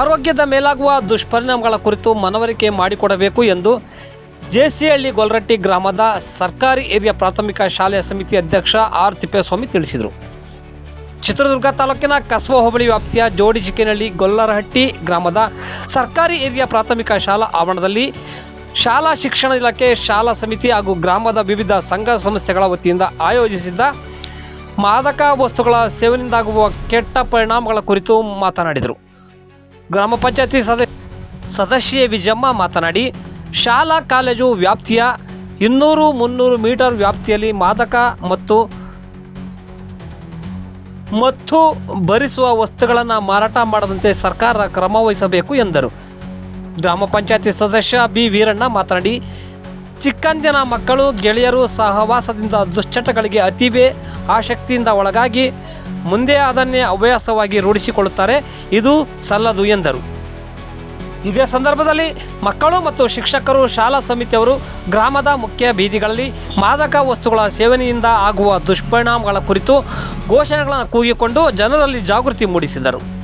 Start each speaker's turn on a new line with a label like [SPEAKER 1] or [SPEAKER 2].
[SPEAKER 1] ಆರೋಗ್ಯದ ಮೇಲಾಗುವ ದುಷ್ಪರಿಣಾಮಗಳ ಕುರಿತು ಮನವರಿಕೆ ಮಾಡಿಕೊಡಬೇಕು ಎಂದು ಜೆಸಿಹಳ್ಳಿ ಗೊಲ್ರಟ್ಟಿ ಗ್ರಾಮದ ಸರ್ಕಾರಿ ಹಿರಿಯ ಪ್ರಾಥಮಿಕ ಶಾಲೆಯ ಸಮಿತಿ ಅಧ್ಯಕ್ಷ ಆರ್ ತಿಪ್ಪೇಸ್ವಾಮಿ ತಿಳಿಸಿದರು. ಚಿತ್ರದುರ್ಗ ತಾಲೂಕಿನ ಕಸಬಾ ಹೋಬಳಿ ವ್ಯಾಪ್ತಿಯ ಜೋಡಿ ಚಿಕ್ಕಿನಹಳ್ಳಿ ಗೊಲ್ಲರಹಟ್ಟಿ ಗ್ರಾಮದ ಸರ್ಕಾರಿ ಹಿರಿಯ ಪ್ರಾಥಮಿಕ ಶಾಲಾ ಆವರಣದಲ್ಲಿ ಶಾಲಾ ಶಿಕ್ಷಣ ಇಲಾಖೆ, ಶಾಲಾ ಸಮಿತಿ ಹಾಗೂ ಗ್ರಾಮದ ವಿವಿಧ ಸಂಘ ಸಂಸ್ಥೆಗಳ ವತಿಯಿಂದ ಆಯೋಜಿಸಿದ್ದ ಮಾದಕ ವಸ್ತುಗಳ ಸೇವನೆಯಿಂದಾಗುವ ಕೆಟ್ಟ ಪರಿಣಾಮಗಳ ಕುರಿತು ಮಾತನಾಡಿದರು. ಗ್ರಾಮ ಪಂಚಾಯತಿ ಸದಸ್ಯ ಸದಸ್ಯೆ ವಿಜಯಮ್ಮ ಮಾತನಾಡಿ, ಶಾಲಾ ಕಾಲೇಜು ವ್ಯಾಪ್ತಿಯ ಇನ್ನೂರು ಮುನ್ನೂರು ಮೀಟರ್ ವ್ಯಾಪ್ತಿಯಲ್ಲಿ ಮಾದಕ ಮತ್ತು ಮತ್ತು ಭರಿಸುವ ವಸ್ತುಗಳನ್ನು ಮಾರಾಟ ಮಾಡದಂತೆ ಸರ್ಕಾರ ಕ್ರಮ ವಹಿಸಬೇಕು ಎಂದರು. ಗ್ರಾಮ ಪಂಚಾಯತಿ ಸದಸ್ಯ ಬಿ. ವೀರಣ್ಣ ಮಾತನಾಡಿ ಚಿಕ್ಕಂದಿನ ಮಕ್ಕಳು, ಗೆಳೆಯರು ಸಹವಾಸದಿಂದ ದುಶ್ಚಟಗಳಿಗೆ ಅತಿವೇ ಆಸಕ್ತಿಯಿಂದ ಒಳಗಾಗಿ ಮುಂದೆ ಅದನ್ನೇ ಹವ್ಯಾಸವಾಗಿ ರೂಢಿಸಿಕೊಳ್ಳುತ್ತಾರೆ. ಇದು ಸಲ್ಲದು ಎಂದರು. ಇದೇ ಸಂದರ್ಭದಲ್ಲಿ ಮಕ್ಕಳು ಮತ್ತು ಶಿಕ್ಷಕರು ಶಾಲಾ ಸಮಿತಿಯವರು ಗ್ರಾಮದ ಮುಖ್ಯ ಬೀದಿಗಳಲ್ಲಿ ಮಾದಕ ವಸ್ತುಗಳ ಸೇವನೆಯಿಂದ ಆಗುವ ದುಷ್ಪರಿಣಾಮಗಳ ಕುರಿತು ಘೋಷಣೆಗಳನ್ನು ಕೂಗಿಕೊಂಡು ಜನರಲ್ಲಿ ಜಾಗೃತಿ ಮೂಡಿಸಿದರು.